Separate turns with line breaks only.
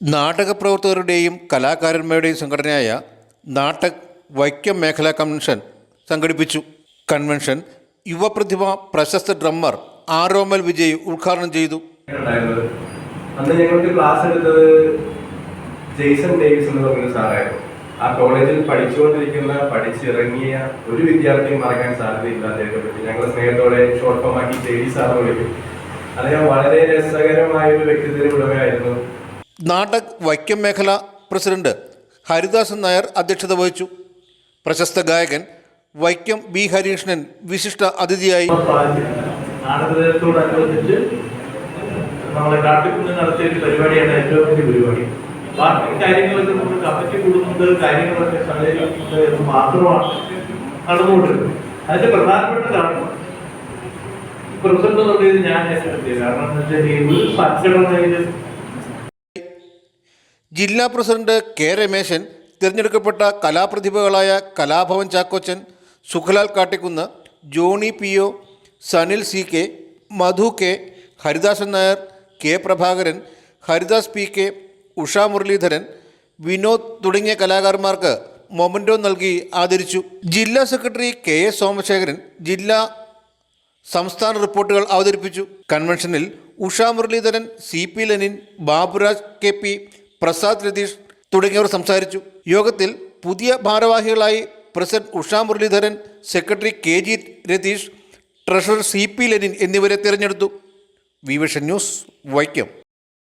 നാടകപ്രവർത്തകരുടെയും കലാകാരന്മാരുടെയും സംഘടനയായ നാട്ടക് വൈക്കം മേഖലാ കൺവെൻഷൻ സംഘടിപ്പിച്ചു. കൺവെൻഷൻ യുവപ്രതിഭ പ്രശസ്ത ഡ്രമ്മർ ആരോമൽ വിജയ് ഉദ്ഘാടനം ചെയ്തു.
അന്ന് ഞങ്ങൾക്ക് ക്ലാസ് എടുത്തത് ജെയ്സൺ ഡേവിസ് എന്ന് പറയുന്ന സാറായിരുന്നു. ആ കോളേജിൽ പഠിച്ചുകൊണ്ടിരിക്കുന്ന പഠിച്ചിറങ്ങിയ ഒരു വിദ്യാർത്ഥിയും മറക്കാൻ സാധ്യതയില്ല അദ്ദേഹത്തെ പറ്റി. ഞങ്ങൾ സ്നേഹത്തോടെ ഷോർട്ട് ഫോം ആക്കി സാറിനെ സാറിന് വിളിക്കും. അദ്ദേഹം വളരെ രസകരമായ ഒരു വ്യക്തിത്വം ഉടമയായിരുന്നു
നാടക് വൈക്കം മേഖല പ്രസിഡന്റ് ഹരിദാസൻ നായർ അധ്യക്ഷത വഹിച്ചു. പ്രശസ്ത ഗായകൻ വൈക്കം ബി ഹരീഷ്ണൻ വിശിഷ്ട അതിഥിയായി.
നമ്മളെ ഏറ്റവും വലിയ പരിപാടി. മാത്രമാണ് പ്രധാനപ്പെട്ട കാരണം പ്രസിഡന്റ് എന്നുള്ളത് ഞാൻ ഏറ്റെടുത്തിയത് കാരണം എന്ന് വെച്ചാൽ ഒരു
ജില്ലാ പ്രസിഡന്റ് കെ രമേശൻ തിരഞ്ഞെടുക്കപ്പെട്ട കലാപ്രതിഭകളായ Kalabhavan Chakkochan Sukhalal Kattikkunnu Johnny P O Sanil C K Madhu K Haridasan Nair K Prabhakaran Haridas P K Usha Muraleedharan Vinod തുടങ്ങിയ കലാകാരന്മാർക്ക് മൊമന്റോ നൽകി ആദരിച്ചു. ജില്ലാ സെക്രട്ടറി കെ എസ് സോമശേഖരൻ ജില്ലാ സംസ്ഥാന റിപ്പോർട്ടുകൾ അവതരിപ്പിച്ചു. കൺവെൻഷനിൽ Usha Muraleedharan C P Lenin Baburaj K P Prasad Ratheesh തുടങ്ങിയവർ സംസാരിച്ചു. യോഗത്തിൽ പുതിയ ഭാരവാഹികളായി president Usha Muraleedharan secretary K G Ratheesh treasurer C P Lenin എന്നിവരെ തിരഞ്ഞെടുത്തു. വിവിഷൻ ന്യൂസ് വൈക്കം.